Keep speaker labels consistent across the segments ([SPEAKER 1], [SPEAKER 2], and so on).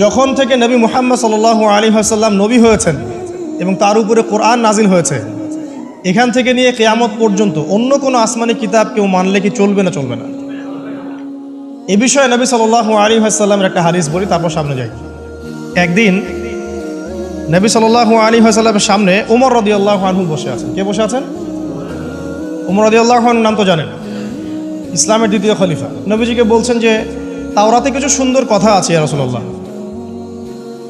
[SPEAKER 1] যখন থেকে নবী মুহাম্মদ সাল আলী হাসাল্লাম নবী হয়েছেন এবং তার উপরে কোরআন নাজিল হয়েছে, এখান থেকে নিয়ে কেয়ামত পর্যন্ত অন্য কোনো আসমানি কিতাব কেউ মানলে কি চলবে না চলবে না? এ বিষয়ে নবী সাল আলী হাসাল্লামের একটা হাদিস বলি, তারপর সামনে যাই। একদিন নবী সাল আলী হাসাল্লামের সামনে উমর রদি আল্লাহ আনহু বসে আছেন। কে বসে আছেন? উমর রদি আল্লাহ নাম তো জানেন ইসলামের দ্বিতীয় খলিফা। নবীজিকে বলছেন যে, তাওরাতে কিছু সুন্দর কথা আছে রসল্লাহ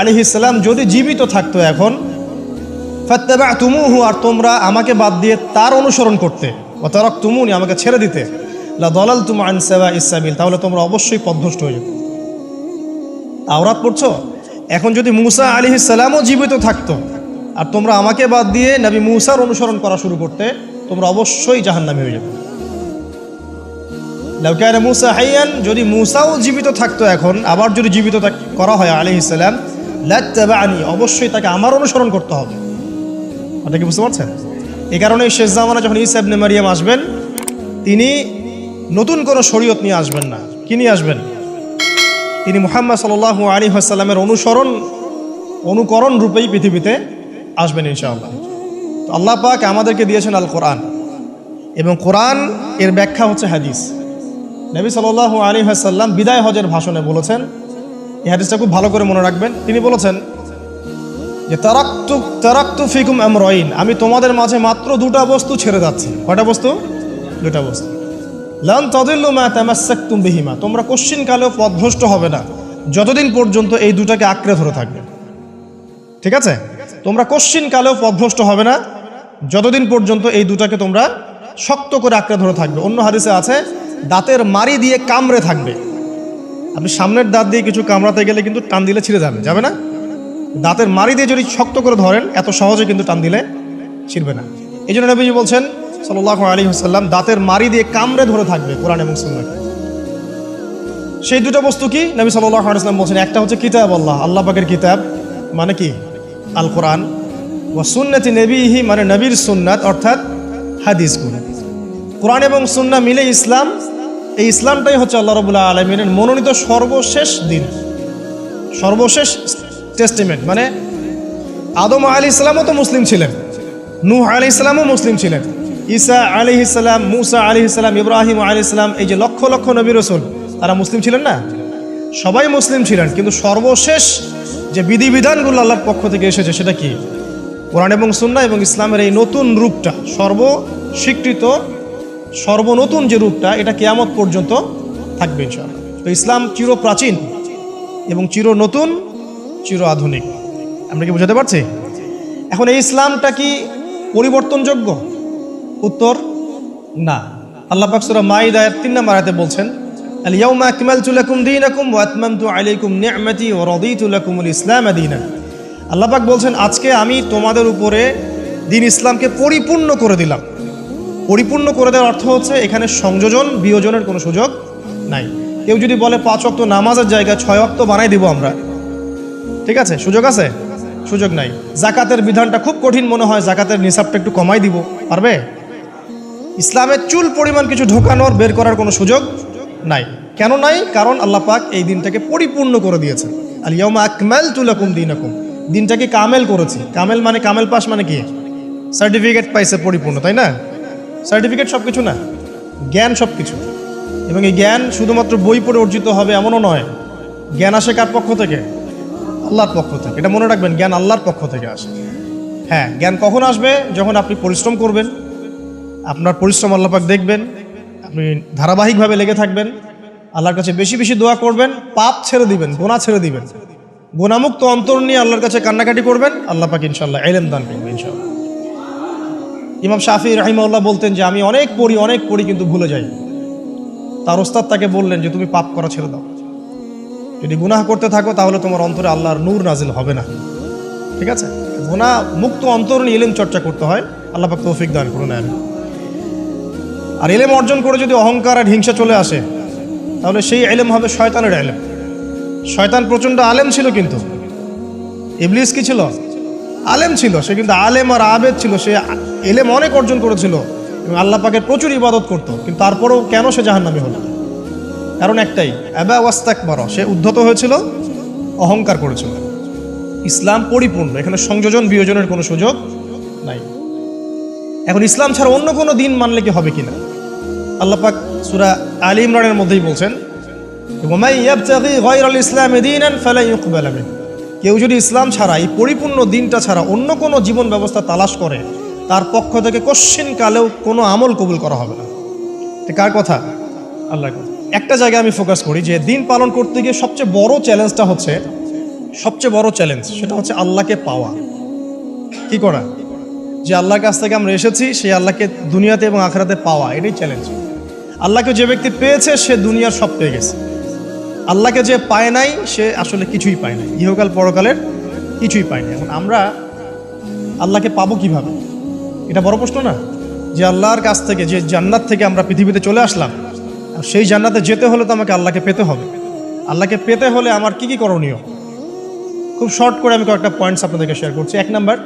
[SPEAKER 1] আলিহিসাল্লাম যদি জীবিত থাকতো এখন ফাত্তাবা তুমুহু আর তোমরা আমাকে বাদ দিয়ে তার অনুসরণ করতে ও তারক তুমুনি আমাকে ছেড়ে দিতে লা দলাল তুম আনসাবা ইসাবিল তাহলে তোমরা অবশ্যই পদভ্রষ্ট হয়ে যেত। তাওরাত পড়ছো? এখন যদি মুসা আলিহিসাল্লামও জীবিত থাকতো, আর তোমরা আমাকে বাদ দিয়ে নবী মুসার অনুসরণ করা শুরু করতে, তোমরা অবশ্যই জাহান্নামে হয়ে যেত। লাউকায়না মুসা হাইয়ান, যদি মুসাও জীবিত থাকতো এখন, আবার যদি জীবিত করা হয় আলি ইসলাম লানি অবশ্যই তাকে আমার অনুসরণ করতে হবে। আপনি কি বুঝতে পারছেন? এই কারণে শেষ জামানা যখন ইসাবনে মারিয়াম আসবেন, তিনি নতুন কোনো শরীয়ত নিয়ে আসবেন না। কি নিয়ে আসবেন? তিনি মুহাম্মদ সাল আলী হাসাল্লামের অনুসরণ, অনুকরণ রূপেই পৃথিবীতে আসবেন ইনশাআল্লাহ। তো আল্লাহ পাক আমাদেরকে দিয়েছেন আল কোরআন এবং কোরআন এর ব্যাখ্যা হচ্ছে হাদিস। নবী সাল আলী হাসাল্লাম বিদায় হজের ভাষণে বলেছেন এই হাদিসটা খুব ভালো করে মনে রাখবেন। তিনি বলেছেন যে, তারাক্তু তারাক্তু ফিকুম আমরইন। আমি তোমাদের মাঝে মাত্র দুটা বস্তু ছেড়ে যাচ্ছি। কয়টা বস্তু? দুটা বস্তু। লান তদিল্লু মা তামাসাক্তুম বিহিমা। তোমরা কোশ্চিন কালেও পথভ্রষ্ট হবে না। যতদিন পর্যন্ত এই দুটাকে আঁকড়ে ধরে থাকবে। ঠিক আছে? তোমরা কোশ্চিন কালেও পথভ্রষ্ট হবে না। যতদিন পর্যন্ত এই দুটাকে তোমরা শক্ত করে আঁকড়ে ধরে থাকবে। অন্য হাদিসে আছে, দাঁতের মারি দিয়ে কামড়ে থাকবে। আপনি সামনের দাঁত দিয়ে কিছু কামড়াতে গেলে কিন্তু টান দিলে ছিঁড়ে যাবে যাবে না? দাঁতের মারি দিয়ে যদি শক্ত করে ধরেন, এত সহজে কিন্তু টান দিলে ছিঁড়বে না। এই জন্য নবীজি বলছেন সাল্লাহ আলী হাসাল্লাম দাঁতের মারি দিয়ে কামড়ে ধরে থাকবে কোরআন এবং সুন্নাকে সেই দুটো বস্তু কি? নবী সাল্লাহ আলাইসলাম বলছেন, একটা হচ্ছে কিতাব আল্লাহ আল্লাহ পাকের কিতাব মানে কি? আল কোরআন ও সুন্নতি নবীহি মানে নবীর সুন্নাত, অর্থাৎ হাদিস কোরআন এবং সুন্না মিলে ইসলাম এই ইসলামটাই হচ্ছে আল্লাহ রবুল্লাহ আলমিনের মনোনীত সর্বশেষ দিন। সর্বশেষ টেস্টিমেন্ট মানে আদম আলী ইসলামও তো মুসলিম ছিলেন, নূহ আলি ইসলামও মুসলিম ছিলেন, ঈসা আলি ইসলাম মুসা আলি ইসলাম ইব্রাহিম আলি ইসলাম এই যে লক্ষ লক্ষ নবী রসুল, তারা মুসলিম ছিলেন না? সবাই মুসলিম ছিলেন, কিন্তু সর্বশেষ যে বিধিবিধানগুলো আল্লাহর পক্ষ থেকে এসেছে সেটা কি? কোরআন এবং সুন্না এবং ইসলামের এই নতুন রূপটা, সর্বস্বীকৃত সর্বনতুন যে রূপটা, এটা কেয়ামত পর্যন্ত থাকবে ইনশাআল্লাহ। তো ইসলাম চির প্রাচীন এবং চির নতুন চির আধুনিক আমরা কি বোঝাতে পারছি? এখন এই ইসলামটা কি পরিবর্তনযোগ্য? উত্তর, না। আল্লাহ পাক সূরা মাইদা এর 3 নম্বর আয়াতে বলছেন আল ইয়াউমা আকমালতু লাকুম দীনাকুম ওয়া আতমামতু আলাইকুম নি'মাতি ওয়া রাদিতু লাকুমুল ইসলাম বলছেন, আজকে আমি তোমাদের উপরে দিন ইসলামকে পরিপূর্ণ করে দিলাম। পরিপূর্ণ করে দেওয়ার অর্থ হচ্ছে এখানে সংযোজন, বিয়োজনের কোনো সুযোগ নাই। কেউ যদি বলে পাঁচ অক্ত নামাজের জায়গায় ছয় অক্ত বানাই দিব আমরা। ঠিক আছে? সুযোগ আছে? সুযোগ নাই। জাকাতের বিধানটা খুব কঠিন মনে হয়, জাকাতের নিসাবটা একটু কমাই দিব। পারবে? ইসলামের চুল পরিমাণ কিছু ঢোকানোর, বের করার কোনো সুযোগ নাই। কেন নাই? কারণ আল্লাহ পাক এই দিনটাকে পরিপূর্ণ করে দিয়েছেন। আল ইয়াউমা আকমাল তুলাকুম দিনাকুম। দিনটাকে কামেল করেছি। কামেল মানে কামেল পাস মানে কি? সার্টিফিকেট পাইছে পরিপূর্ণ, তাই না? সার্টিফিকেট সব কিছু না, জ্ঞান সব কিছু এবং এই জ্ঞান শুধুমাত্র বই পড়ে অর্জিত হবে এমনও নয়, জ্ঞান আসে কার পক্ষ থেকে? আল্লাহর পক্ষ থেকে। এটা মনে রাখবেন, জ্ঞান আল্লাহর পক্ষ থেকে আসে। হ্যাঁ জ্ঞান কখন আসবে? যখন আপনি পরিশ্রম করবেন, আপনার পরিশ্রম আল্লাপাক দেখবেন, আপনি ধারাবাহিকভাবে লেগে থাকবেন, আল্লাহর কাছে বেশি বেশি দোয়া করবেন, পাপ ছেড়ে দিবেন গোনা ছেড়ে দিবেন। গোনামুক্ত অন্তর নিয়ে আল্লাহর কাছে কান্নাকাটি করবেন আল্লাহ পাক ইনশাল্লাহ এলেম দান করবেন ইনশাল্লাহ ইমাম শাফি রাহিমাউল্লাহ বলতেন যে, আমি অনেক পড়ি অনেক পড়ি, কিন্তু ভুলে যাই। তার ওস্তাদ তাকে বললেন যে, তুমি পাপ করা ছেড়ে দাও। যদি গুনাহ করতে থাকো, তাহলে তোমার অন্তরে আল্লাহর নূর নাজিল হবে না। ঠিক আছে? গুনাহ মুক্ত অন্তর নিয়ে এলেম চর্চা করতে হয়। আল্লাহ পাক তৌফিক দান করুন আমি আর এলেম অর্জন করে যদি অহংকার আর হিংসা চলে আসে, তাহলে সেই এলেম হবে শয়তানের এলেম শয়তান প্রচণ্ড আলেম ছিল কিন্তু। ইবলিস কি ছিল? আলেম ছিল, সে কিন্তু আলেম আর আবেদ ছিল, সে এলেম অনেক অর্জন করেছিল এবং আল্লাহ পাকের প্রচুর ইবাদত করত, কিন্তু তারপরেও কেন সে জাহান্নামী হলো? কারণ একটাই অ্যাবা ওয়াস্তাক বড় সে উদ্ধত হয়েছিল, অহংকার করেছিল। ইসলাম পরিপূর্ণ, এখানে সংযোজন বিয়োজনের কোনো সুযোগ নাই। এখন ইসলাম ছাড়া অন্য কোনো দিন মানলে কি হবে কিনা? আল্লাহ পাক সুরা আলী ইমরানের মধ্যেই বলছেন ইসলামি কেউ যদি ইসলাম ছাড়া এই পরিপূর্ণ দিনটা ছাড়া অন্য কোনো জীবন ব্যবস্থা তালাশ করে তার পক্ষ থেকে কশ্চিন কালেও কোনো আমল কবুল করা হবে না। কার কথা? আল্লাহর কথা। একটা জায়গায় আমি ফোকাস করি যে দিন পালন করতে গিয়ে সবচেয়ে বড় চ্যালেঞ্জটা হচ্ছে সবচেয়ে বড় চ্যালেঞ্জ সেটা হচ্ছে আল্লাহকে পাওয়া। কি করা? যে আল্লাহর কাছ থেকে আমরা এসেছি সেই আল্লাহকে দুনিয়াতে এবং আখরাতে পাওয়া এটাই চ্যালেঞ্জ আল্লাহকে যে ব্যক্তি পেয়েছে সে দুনিয়ার সব পেয়ে গেছে। আল্লাহকে যে পায় নাই, সে আসলে কিছুই পায় নাই। ইহকাল পরকালের কিছুই পায় না এখন আমরা আল্লাহকে পাবো কীভাবে? এটা বড় প্রশ্ন না? যে আল্লাহর কাছ থেকে, যে জান্নাত থেকে আমরা পৃথিবীতে চলে আসলাম, আর সেই জান্নাতে যেতে হলে তো আমাকে আল্লাহকে পেতে হবে। আল্লাহকে পেতে হলে আমার কি কি করণীয়? খুব শর্ট করে আমি কয়েকটা পয়েন্টস আপনাদেরকে শেয়ার করছি। এক নাম্বার,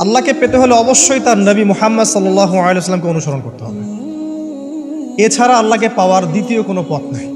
[SPEAKER 1] আল্লাহকে পেতে হলে অবশ্যই তার নবী মোহাম্মদ সাল্লাহ আলাইসলামকে অনুসরণ করতে হবে। এছাড়া আল্লাহকে পাওয়ার দ্বিতীয় কোনো পথ নেই।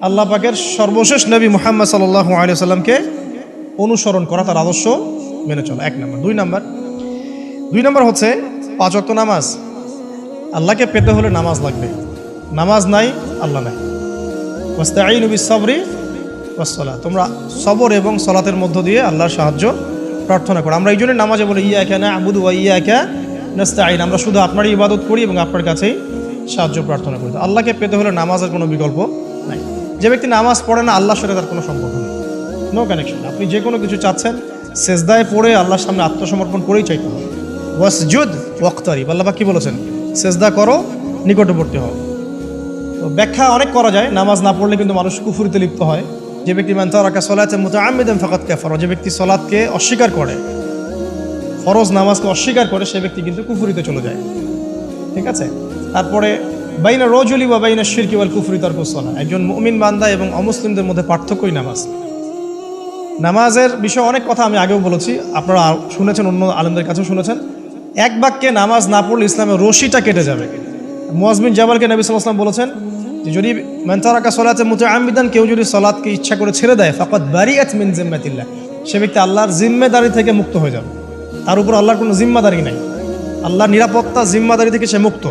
[SPEAKER 1] আল্লাহ পাকের সর্বশেষ নবী মুহাম্মদ সাল্লাহ আলি সাল্লামকে অনুসরণ করা তার আদর্শ মেনে চলা। এক নম্বর। দুই নম্বর। দুই নম্বর হচ্ছে পাঁচ অক্ত নামাজ। আল্লাহকে পেতে হলে নামাজ লাগবে। নামাজ নাই, আল্লাহ নাই। ওয়াস্তাই নবী সবরি ওয়াসলা তোমরা সবর এবং সলাতের মধ্য দিয়ে আল্লাহর সাহায্য প্রার্থনা করো। আমরা এই জন্য নামাজে বলি ইয়া কেনা আবুদু ওয়া ইয়া কে নাস্তাইন আমরা শুধু আপনারই ইবাদত করি এবং আপনার কাছেই সাহায্য প্রার্থনা করি। আল্লাহকে পেতে হলে নামাজের কোনো বিকল্প যে ব্যক্তি নামাজ পড়ে না, আল্লাহর সাথে তার কোনো সম্পর্ক নেই। নো কানেকশন আপনি যে কোনো কিছু চাচ্ছেন, সেজদায় পড়ে আল্লাহর সামনে আত্মসমর্পণ করেই চাইতে হবে। ওয়াসজুদ ওয়াক্তারিব, আল্লাহ কি বলেছেন? সেজদা করো, নিকটবর্তী হও। তো ব্যাখ্যা অনেক করা যায়, নামাজ না পড়লে কিন্তু মানুষ কুফুরিতে লিপ্ত হয়। যে ব্যক্তি মান তারাকা সলাতে মুতাআম্মিদান ফাকাত কাফার, যে ব্যক্তি সলাৎকে অস্বীকার করে, ফরজ নামাজকে অস্বীকার করে, সে ব্যক্তি কিন্তু কুফুরিতে চলে যায়। ঠিক আছে? তারপরে বাইনা রজলি বা বাইনা শিরকি ওয়াল কুফরি তার সলা একজন মুমিন বান্দা এবং অমুসলিমদের মধ্যে পার্থক্যই নামাজ। নামাজের বিষয়ে অনেক কথা আমি আগেও বলেছি, আপনারা শুনেছেন, অন্য আলেমদের কাছেও শুনেছেন। এক বাক্যে নামাজ না পড়লে ইসলামের রশিটা কেটে যাবে। মোয়াজমিন জাবালকে নবী সাল্লাম বলেছেন যে, যদি মেন্তারাকা সলাতে মুতে আমিদান কেউ যদি সলাৎকে ইচ্ছা করে ছেড়ে দেয় ফাকাত বারিয়াত মিন জিম্মাতিল্লাহ। সে ব্যক্তি আল্লাহর জিম্মেদারি থেকে মুক্ত হয়ে যাবে। তার উপর আল্লাহর কোনো জিম্মাদারি নাই। আল্লাহর নিরাপত্তা জিম্মাদারি থেকে সে মুক্ত।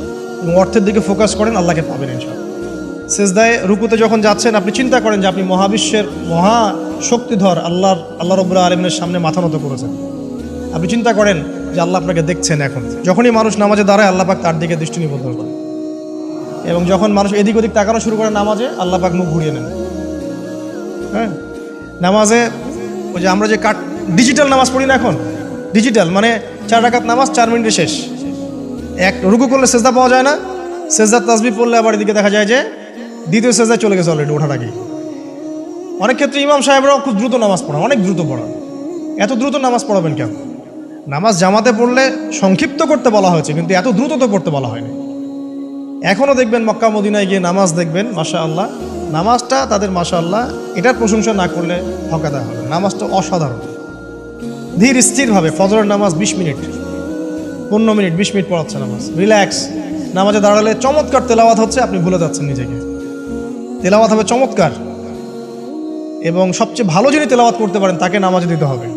[SPEAKER 1] অর্থের দিকে ফোকাস করেন, আল্লাহকে পাবেন ইনশাআল্লাহ। সেজদায় রুকুতে যখন যাচ্ছেন, আপনি চিন্তা করেন যে আপনি মহাবিশ্বের মহা শক্তিধর, আল্লাহর, আল্লাহ রবুল্লাহ আলমিনের সামনে মাথা নত করেছেন। আপনি চিন্তা করেন যে আল্লাহ আপনাকে দেখছেন এখন। যখনই মানুষ নামাজে দাঁড়ায়, আল্লাহ পাক তার দিকে দৃষ্টি নিবদ্ধ করেন। এবং যখন মানুষ এদিক ওদিক তাকানো শুরু করে নামাজে, আল্লাহ পাক মুখ ঘুরিয়ে নেন। হ্যাঁ? নামাজে ওই যে আমরা যে কাট ডিজিটাল নামাজ পড়ি না এখন? ডিজিটাল মানে চার রাকাত নামাজ, চার মিনিটে শেষ। এক, রুকু করলে সেজদা পাওয়া যায় না। সেজদার তাসবি পড়লে আবার এদিকে দেখা যায় যে দ্বিতীয় সেজদায় চলে গেছে অলরেডি ওঠার আগে অনেক ক্ষেত্রে ইমাম সাহেবরাও খুব দ্রুত নামাজ পড়ান, অনেক দ্রুত পড়ান। এত দ্রুত নামাজ পড়াবেন কেন? নামাজ জামাতে পড়লে সংক্ষিপ্ত করতে বলা হয়েছে, কিন্তু এত দ্রুত তো পড়তে বলা হয়নি। এখনও দেখবেন মক্কা মদিনায় গিয়ে নামাজ দেখবেন মাশা আল্লাহ নামাজটা তাদের মাশা আল্লাহ এটার প্রশংসা না করলে হকাদা হবে নামাজটা অসাধারণ। ধীর স্থিরভাবে ফজরের নামাজ বিশ মিনিট। পনেরো মিনিট, বিশ মিনিট পড়াচ্ছে নামাজ। রিল্যাক্স নামাজে দাঁড়ালে চমৎকার তেলাওয়াত হচ্ছে, আপনি ভুলে যাচ্ছেন নিজেকে। তেলাওয়াত হবে চমৎকার। এবং সবচেয়ে ভালো যিনি তেলাওয়াত করতে পারেন, তাকে নামাজে দিতে হবে।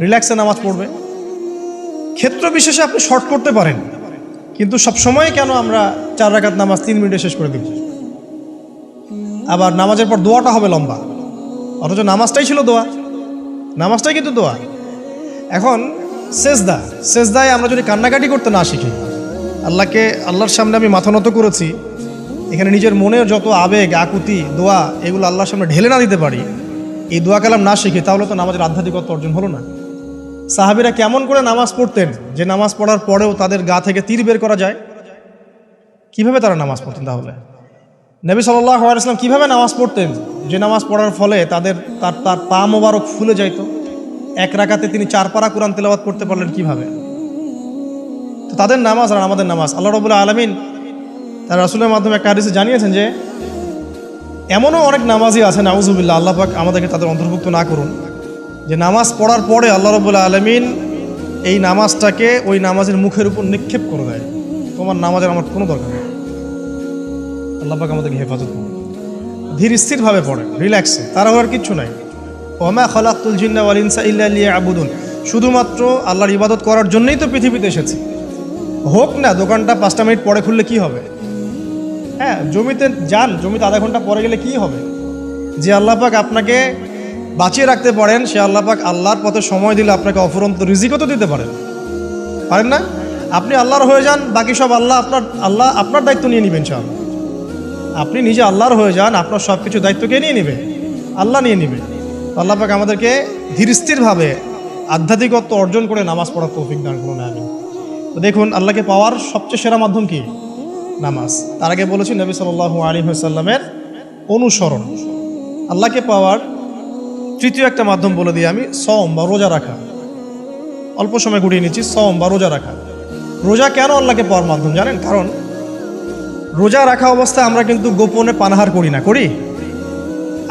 [SPEAKER 1] রিল্যাক্সে নামাজ পড়বে। ক্ষেত্র বিশেষে আপনি শর্ট করতে পারেন। কিন্তু সব সময় কেন আমরা চার রাকাত নামাজ তিন মিনিটে শেষ করে দিব আবার নামাজের পর দোয়াটা হবে লম্বা। অথচ নামাজটাই ছিল দোয়া। নামাজটাই কিন্তু দোয়া। এখন সেজদা, সেজদায় আমরা যদি কান্নাকাটি করতে না শিখি, আল্লাহকে, আল্লাহর সামনে আমি মাথা নত করেছি, এখানে নিজের মনের যত আবেগ, আকুতি, দোয়া, এগুলো আল্লাহর সামনে ঢেলে না দিতে পারি, এই দোয়া কালাম না শিখি, তাহলে তো নামাজের আধ্যাত্মিকত্ব অর্জন হলো না। সাহাবিরা কেমন করে নামাজ পড়তেন, যে নামাজ পড়ার পরেও তাদের গা থেকে তীর বের করা যায়? কীভাবে তারা নামাজ পড়তেন তাহলে? নবী সাল্লাহ সাল্লাম কীভাবে নামাজ পড়তেন? যে নামাজ পড়ার ফলে তাদের, তার তার পা মোবারক ফুলে যাইত। এক রাকাতে তিনি চার পারা কোরআন তেলাওয়াত করতে পারলেন কীভাবে? তো তাদের নামাজ আর আমাদের নামাজ। আল্লাহ রবুল্লা আলমিন তার রাসুলের মাধ্যমে একটা হাদিসে জানিয়েছেন যে, এমনও অনেক নামাজই আছে, নাউজুবিল্লাহ, আল্লাহ পাক আমাদেরকে তাদের অন্তর্ভুক্ত না করুন। যে নামাজ পড়ার পরে আল্লাহ রবুল্লা আলমিন এই নামাজটাকে ওই নামাজের মুখের উপর নিক্ষেপ করে দেয়। তোমার নামাজের আমার কোনো দরকার নেই। আল্লাহ পাক আমাদেরকে হেফাজত করুন। ধীর স্থিরভাবে পড়ে রিল্যাক্সে তারা হওয়ার কিচ্ছু নাই। ওমা খলাকুল জিন্না ওয়াল ইনসা ইল্লা আবুদুন শুধুমাত্র আল্লাহর ইবাদত করার জন্যই তো পৃথিবীতে এসেছে। হোক না, দোকানটা পাঁচটা মিনিট পরে খুললে কি হবে? হ্যাঁ জমিতে যান, জমিতে আধা ঘণ্টা পরে গেলে কি হবে? যে আল্লাহ পাক আপনাকে বাঁচিয়ে রাখতে পারেন, সে আল্লাহ পাক আল্লাহর পথে সময় দিলে আপনাকে অফুরন্ত রিজিকও তো দিতে পারেন। পারেন না? আপনি আল্লাহর হয়ে যান, বাকি সব আল্লাহ আপনার আল্লাহ আপনার দায়িত্ব নিয়ে নেবেন সব আপনি নিজে আল্লাহর হয়ে যান, আপনার সব কিছু দায়িত্ব কে নিয়ে নেবে, আল্লাহ নিয়ে নেবে। তো আল্লাহ পাক আমাদেরকে ধীর স্থিরভাবে আধ্যাত্মিকত্ব অর্জন করে নামাজ পড়ার তৌফিক দান করুন আমি তো দেখুন, আল্লাহকে পাওয়ার সবচেয়ে সেরা মাধ্যম কি? নামাজ। তার আগে বলেছি নবী সাল্লাহ আলী সাল্লামের অনুসরণ। আল্লাহকে পাওয়ার তৃতীয় একটা মাধ্যম বলে দিই আমি সম বা রোজা রাখা। অল্প সময় গুটিয়ে নিচ্ছি সম বা রোজা রাখা। রোজা কেন আল্লাহকে পাওয়ার মাধ্যম জানেন? কারণ রোজা রাখা অবস্থায় আমরা কিন্তু গোপনে পানাহার করি না, করি?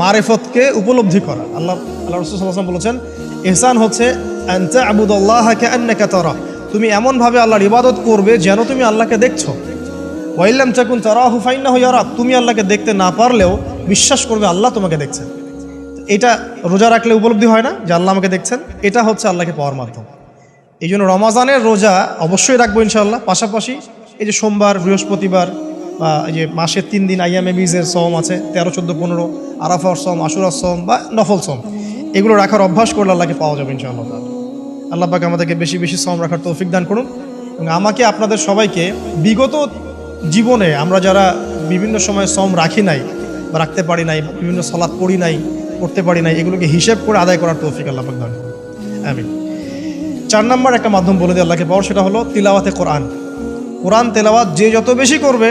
[SPEAKER 1] মারেফতকে উপলব্ধি করা। আল্লাহ আল্লাহ রসুল বলেছেন এহসান হচ্ছে তারা। তুমি এমনভাবে আল্লাহর ইবাদত করবে যেন তুমি আল্লাহকে দেখছ। ওয়াইল্লাম চাকুন তারাহু ফাইন্না ইয়ারাক। তুমি আল্লাহকে দেখতে না পারলেও বিশ্বাস করবে আল্লাহ তোমাকে দেখছেন। এটা রোজা রাখলে উপলব্ধি হয় না যে আল্লাহ আমাকে দেখছেন, এটা হচ্ছে আল্লাহকে পাওয়ার মাধ্যম। এই জন্য রমাজানের রোজা অবশ্যই রাখব ইনশাল্লাহ পাশাপাশি এই যে সোমবার, বৃহস্পতিবার যে মাসের তিন দিন আইয়ামে বীজের সম আছে, তেরো, চোদ্দ, পনেরো, আরাফার সম আশুরার সম বা নফল সম এগুলো রাখার অভ্যাস করলে আল্লাহকে পাওয়া যাবে ইনশাআল্লাহ। আল্লাহ পাক আমাদেরকে বেশি বেশি সম রাখার তৌফিক দান করুন এবং আমাকে আপনাদের সবাইকে বিগত জীবনে আমরা যারা বিভিন্ন সময় সম রাখি নাই বা রাখতে পারি নাই বিভিন্ন সলাদ পড়ি নাই করতে পারি নাই, এগুলোকে হিসেব করে আদায় করার তৌফিক আল্লাহ পাক দান করুন। আমিন। চার নম্বর একটা মাধ্যম বলে দিয়ে আল্লাহকে পাওয়ার, সেটা হলো তিলাওয়াতে কোরআন। কোরআন তেলাওয়াত যে যত বেশি করবে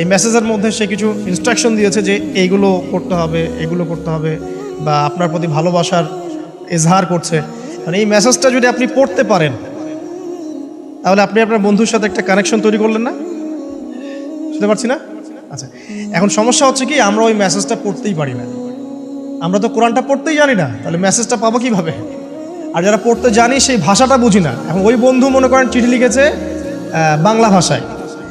[SPEAKER 1] এই মেসেজের মধ্যে সে কিছু ইনস্ট্রাকশন দিয়েছে যে এইগুলো করতে হবে, এগুলো করতে হবে বা আপনার প্রতি ভালোবাসার এজহার করছে। মানে এই মেসেজটা যদি আপনি পড়তে পারেন, তাহলে আপনি আপনার বন্ধুর সাথে একটা কানেকশন তৈরি করলেন না? বুঝতে পারছি না? আচ্ছা এখন সমস্যা হচ্ছে কি, আমরা ওই মেসেজটা পড়তেই পারি না। আমরা তো কোরআনটা পড়তেই জানি না, তাহলে মেসেজটা পাবো কীভাবে? আর যারা পড়তে জানি, সেই ভাষাটা বুঝি না। এখন ওই বন্ধু মনে করেন চিঠি লিখেছে বাংলা ভাষায়।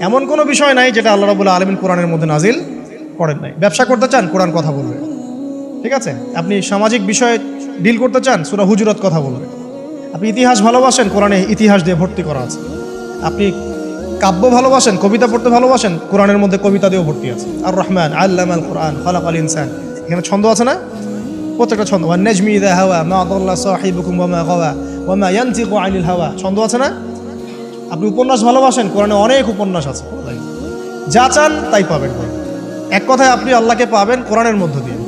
[SPEAKER 1] এমন কোনো বিষয় নাই যেটা আল্লাহ রবুল্লাহ আলমিন কোরআনের মধ্যে নাজিল করেন নাই। ব্যবসা করতে চান, কোরআন কথা বলবে। ঠিক আছে? আপনি সামাজিক বিষয়ে ডিল করতে চান, সুরা হুজুরত কথা বলবে। আপনি ইতিহাস ভালোবাসেন, কোরআনে ইতিহাস দিয়ে ভর্তি করা আছে। আপনি কাব্য ভালোবাসেন, কবিতা পড়তে ভালোবাসেন, কোরআনের মধ্যে কবিতা দিয়েও ভর্তি আছে। আর রহমান আল্লাহ আল কোরআন খালাক আল ইনসান। এখানে ছন্দ আছে না? প্রত্যেকটা ছন্দ। নেজমি দা হাওয়া, মা আদাল্লাহ সাহিবুকুম ওয়া মা গাওয়া, ওয়া মা ইয়ানতিকু আনিল হাওয়া। ছন্দ আছে না? আপনি উপন্যাস ভালোবাসেন, কোরআনে অনেক উপন্যাস আছে। যা চান তাই পাবেন। এক কথায় আপনি আল্লাহকে পাবেন কোরআনের মধ্য দিয়ে।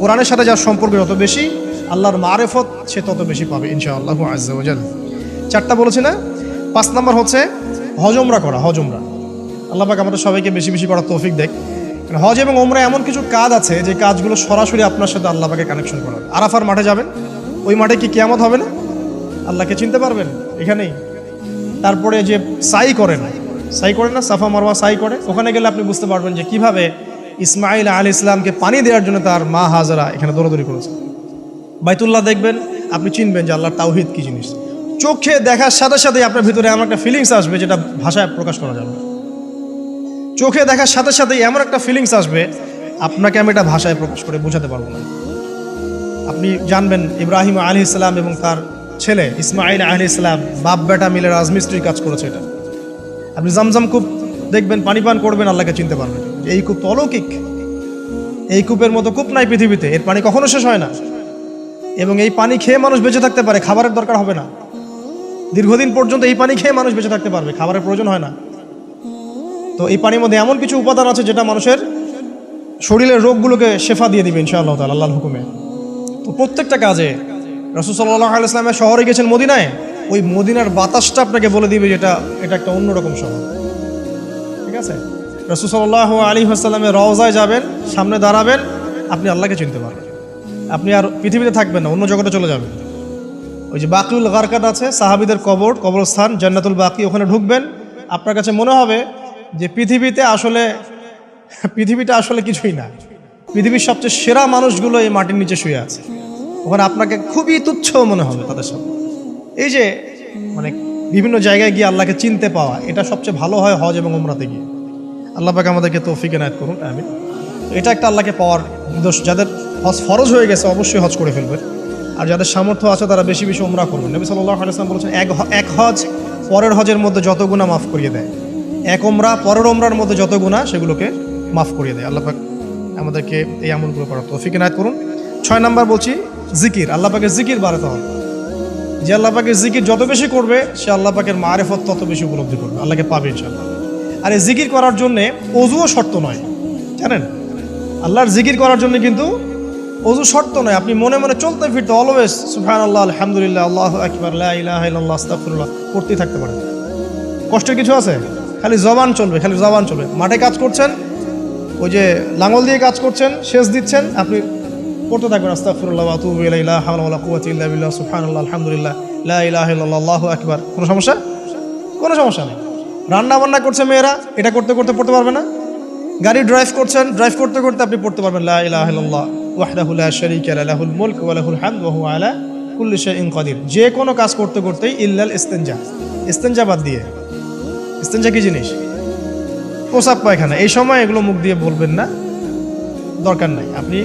[SPEAKER 1] কোরআনের সাথে যার সম্পর্ক যত বেশি, আল্লাহর মারেফত সে তত বেশি পাবে, ইনশাআল্লাহ আজ্জাল চারটা বলেছি না? পাঁচ নাম্বার হচ্ছে হজমরা করা, হজমরা। আল্লাহ পাক আমাদের সবাইকে বেশি বেশি করার তৌফিক দেখ। হজ এবং ওমরা এমন কিছু কাজ আছে যে কাজগুলো সরাসরি আপনার সাথে আল্লাহ পাকে কানেকশন করা আরাফার মাঠে যাবেন, ওই মাঠে কি কিয়ামত হবে না? আল্লাহকে চিনতে পারবেন? এখানেই। তারপরে যে সাই করেন সাই করেন না, সাফা মারওয়া সাই করে, ওখানে গেলে আপনি বুঝতে পারবেন যে কীভাবে ইসমাইল আলী ইসলামকে পানি দেওয়ার জন্য তার মা হাজারা এখানে দৌড়দৌড়ি করেছে। বাইতুল্লাহ দেখবেন, আপনি চিনবেন যে আল্লাহর তাওহিদ কি জিনিস। চোখে দেখার সাথে সাথে আপনার ভিতরে এমন একটা ফিলিংস আসবে যেটা ভাষায় প্রকাশ করা যাবে চোখে দেখার সাথে সাথে এমন একটা ফিলিংস আসবে, আপনাকে আমি এটা ভাষায় প্রকাশ করে বোঝাতে পারব না। আপনি জানবেন ইব্রাহিম আলী ইসলাম এবং তার ছেলে ইসমাইল আলী ইসলাম, বাপ বেটা মিলে রাজমিস্ত্রির কাজ করেছে এটা। আপনি জামজাম কূপ দেখবেন, পানি পান করবেন, আল্লাহকে চিনতে পারবেন। এই কূপ তো অলৌকিক। এই কূপের মতো কূপ নাই পৃথিবীতে, এর পানি কখনো শেষ হয় না। এবং এই পানি খেয়ে মানুষ বেঁচে থাকতে পারে, খাবারের দরকার হবে না। দীর্ঘদিন পর্যন্ত এই পানি খেয়ে মানুষ বেঁচে থাকতে পারবে, খাবারের প্রয়োজন হয় না। তো এই পানির মধ্যে এমন কিছু উপাদান আছে যেটা মানুষের শরীরের রোগগুলোকে শেফা দিয়ে দিবে, ইনশাআল্লাহ তাআলা, আল্লাহর হুকুমে। তো প্রত্যেকটা কাজে রসুল সাল্লাহ আলাইসলামের শহরে গেছেন মদিনায়, ওই মদিনার বাতাসটা আপনাকে বলে দিবে যেটা এটা একটা অন্যরকম শহর। ঠিক আছে? রসুল সাল্লাহ আলী হাসাল্লামের রওজায় যাবেন, সামনে দাঁড়াবেন, আপনি আল্লাহকে চিনতে পারবেন। আপনি আর পৃথিবীতে থাকবেন না, অন্য জগতে চলে যাবেন। ওই যে বাকিউল গারকাত আছে, সাহাবিদের কবর, কবরস্থান, জান্নাতুল বাকি, ওখানে ঢুকবেন। আপনার কাছে মনে হবে যে পৃথিবীতে আসলে, পৃথিবীটা আসলে কিছুই না। পৃথিবীর সবচেয়ে সেরা মানুষগুলো এই মাটির নিচে শুয়ে আছে। ওখানে আপনাকে খুবই তুচ্ছ মনে হবে তাদের সামনে। এই যে মানে বিভিন্ন জায়গায় গিয়ে আল্লাহকে চিনতে পাওয়া, এটা সবচেয়ে ভালো হয় হজ এবং উমরাতে গিয়ে। আল্লাহ পাকে আমাদেরকে তৌফিক এনায়ত করুন আমি এটা একটা আল্লাহকে পাওয়ার দোষ যাদের হজ ফরজ হয়ে গেছে, অবশ্যই হজ করে ফেলবে আর যাদের সামর্থ্য আছে, তারা বেশি বেশি উমরা করবেন। নবী সাল্লাহ আলাইসলাম বলেছেন, এক এক হজ পরের হজের মধ্যে যত গুণা মাফ করিয়ে দেয়। এক ওমরা পরের ওমরার মধ্যে যত গুণা সেগুলোকে মাফ করিয়ে দেয়। আল্লাহ পাক আমাদেরকে এই আমলগুলো করার তৌফিক এনায়ত করুন। ছয় নাম্বার বলছি, জিকির। আল্লাহ পাকের জিকির বাড়াতে হবে। যে আল্লাহ পাকের জিকির যত বেশি করবে, সে আল্লাহ পাকের মারেফত তত বেশি উপলব্ধি করবে। আল্লাহকে পাবে ইনশাল্লাহ আর এই জিকির করার জন্যে অজুও শর্ত নয়। জানেন? আল্লাহর জিকির করার জন্য কিন্তু অজু শর্ত নয়। আপনি মনে মনে চলতে ফিরতে অলওয়েজ সুফান আল্লাহ আলহামদুলিল্লাহ, আল্লাহ আকবর ইলাহ আস্তাফুল্লাহ করতেই থাকতে পারেন। কষ্টের কিছু আছে? খালি জবান চলবে, খালি জবান চলবে। মাঠে কাজ করছেন, ওই যে লাঙল দিয়ে কাজ করছেন, সেচ দিচ্ছেন, আপনি পড়তে থাকবেন আস্তাগফিরুল্লাহ ওয়া আতুবু আলহামদুলিল্লাহ, লা ইলাহা কোনো সমস্যা? কোনো সমস্যা নেই। রান্না বান্না করছে মেয়েরা, এটা করতে করতে পড়তে পারবে না। গাড়ি ড্রাইভ করছেন ড্রাইভ করতে করতে আপনি পড়তে পারবেন, লা লাহুল ওয়া লাহুল যে কোনো কাজ করতে করতেই ইল্লাল ইস্তেনজা। ইস্তেনজা বাদ দিয়ে। ইস্তেনজা কি জিনিস? প্রসাব পায়খানা। এই সময় এগুলো মুখ দিয়ে বলবেন না। দরকার নাই। আপনি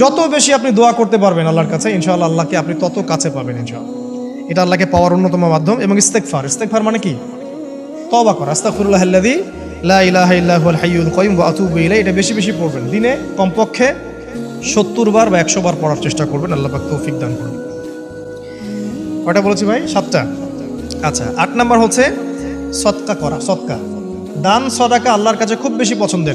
[SPEAKER 1] যত বেশি আপনি দোয়া করতে পারবেন আল্লাহর কাছে, ইনশাআল্লাহ আল্লাহকে আপনি তত কাছে পাবেন, ইনশাআল্লাহ। এটা আল্লাহকে পাওয়ার অন্যতম মাধ্যম এবং ইস্তেকফার ইস্তেকফার মানে কি? তবা করা। আস্তাগফিরুল্লাহ আল্লাযী লা এটা বেশি বেশি পড়বেন। দিনে কমপক্ষে সত্তর বার বা একশো বার পড়ার চেষ্টা করবেন। আল্লাহ তৌফিক দান করুন। কয়টা বলেছি ভাই? সাতটা। আচ্ছা আট নাম্বার হচ্ছে সৎকা করা সৎকা দান, সদাকা আল্লাহর কাছে খুব বেশি পছন্দের।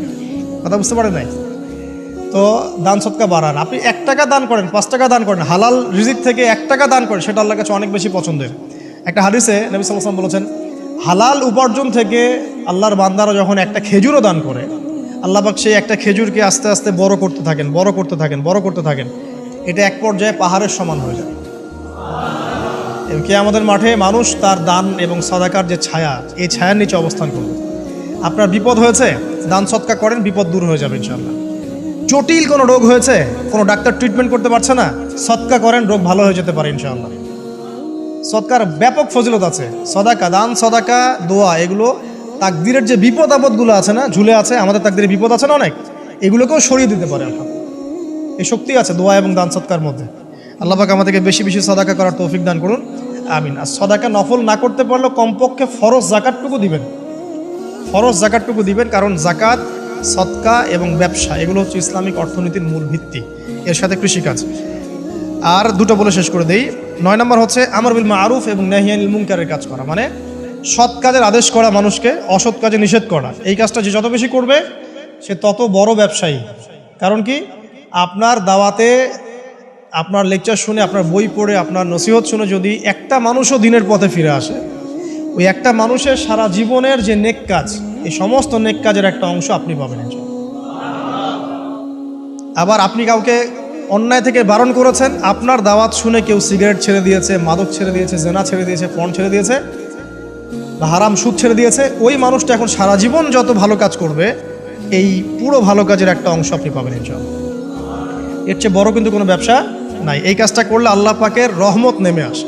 [SPEAKER 1] কথা বুঝতে পারেন নাই? তো দান সৎকা বাড়ান। আপনি এক টাকা দান করেন, পাঁচ টাকা দান করেন, হালাল রিজিক থেকে এক টাকা দান করেন, সেটা আল্লাহর কাছে অনেক বেশি পছন্দের। একটা হাদিসে নবী সাল্লাম বলেছেন, হালাল উপার্জন থেকে আল্লাহর বান্দারা যখন একটা খেজুরও দান করে, আল্লাহ পাক সেই একটা খেজুরকে আস্তে আস্তে বড় করতে থাকেন, বড় করতে থাকেন, বড় করতে থাকেন। এটা এক পর্যায়ে পাহাড়ের সমান হয়ে যায়। কে আমাদের মাঠে মানুষ তার দান এবং সদাকার যে ছায়া, এই ছায়ার নিচে অবস্থান করবে। আপনার বিপদ হয়েছে, দান সৎকা করেন, বিপদ দূর হয়ে যাবে ইনশাল্লাহ জটিল কোনো রোগ হয়েছে, কোনো ডাক্তার ট্রিটমেন্ট করতে পারছে না সৎকা করেন, রোগ ভালো হয়ে যেতে পারে ইনশাল্লাহ সৎকার ব্যাপক ফজিলত আছে, সদাকা, দান, সদাকা, দোয়া, এগুলো তাকদিরের যে বিপদ আপদগুলো আছে না, ঝুলে আছে, আমাদের তাকদিরে বিপদ আছে না অনেক, এগুলোকেও সরিয়ে দিতে পারে এই শক্তি আছে দোয়া এবং দান সৎকার মধ্যে। আল্লাহ পাক আমাদেরকে বেশি বেশি সদাকা করার তৌফিক দান করুন, আমিন। আর সদাকা নফল না করতে পারলেও কমপক্ষে ফরজ জাকাতটুকু দিবেন। ফরজ জাকাতটুকু দিবেন, কারণ জাকাত, সৎকা এবং ব্যবসা, এগুলো হচ্ছে ইসলামিক অর্থনীতির মূল ভিত্তি। এর সাথে কৃষিকাজ আর দুটো বলে শেষ করে দেই। নয় নম্বর হচ্ছে আমর বিল মারুফ এবং নাহিয়ানিল মুনকারের কাজ করা। মানে সৎ কাজের আদেশ করা মানুষকে, অসৎ কাজে নিষেধ করা। এই কাজটা যে যত বেশি করবে, সে তত বড় ব্যবসায়ী। কারণ কি? আপনার দাওয়াতে, আপনার লেকচার শুনে, আপনার বই পড়ে, আপনার নসিহত শুনে যদি একটা মানুষও দিনের পথে ফিরে আসে ওই একটা মানুষের সারা জীবনের যে নেক কাজ, এই সমস্ত নেক কাজের একটা অংশ আপনি পাবেন। আবার আপনি কাউকে অন্যায় থেকে বারণ করেছেন, আপনার দাওয়াত শুনে কেউ সিগারেট ছেড়ে দিয়েছে, মাদক ছেড়ে দিয়েছে, জেনা ছেড়ে দিয়েছে, পণ ছেড়ে দিয়েছে, বা হারাম সুদ ছেড়ে দিয়েছে, ওই মানুষটা এখন সারা জীবন যত ভালো কাজ করবে, এই পুরো ভালো কাজের একটা অংশ আপনি পাবেন ইনশাআল্লাহ। এর চেয়ে বড় কিন্তু কোনো ব্যবসা নাই। এই কাজটা করলে আল্লাহ পাকের রহমত নেমে আসে।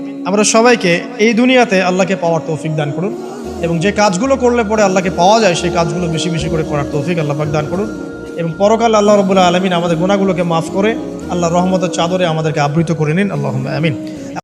[SPEAKER 1] আমরা সবাইকে এই দুনিয়াতে আল্লাহকে পাওয়ার তৌফিক দান করুন এবং যে কাজগুলো করলে পরে আল্লাহকে পাওয়া যায়, সেই কাজগুলো বেশি বেশি করে করার তৌফিক আল্লাহ দান করুন। এবং পরকাল আল্লাহ রবুল্লাহ আলমিন আমাদের গুণাগুলোকে মাফ করে আল্লাহ রহমতের চাদরে আমাদেরকে আবৃত করে নিন। আল্লাহ আমিন।